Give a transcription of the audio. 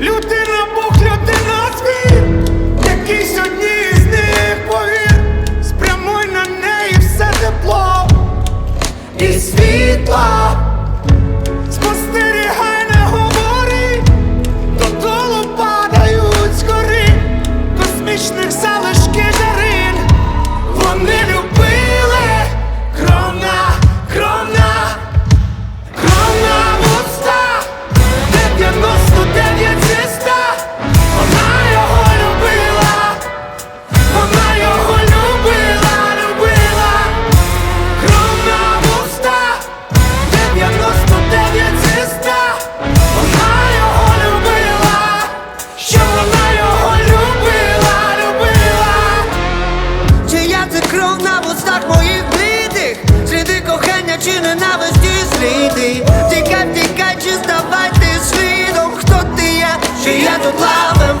Людина Бог, людина На вустах моїх блідих. Сліди кохання чи ненависті сліди Тікай, тікай, чи ставай ти слідом, хто ти я, чи я тут лавим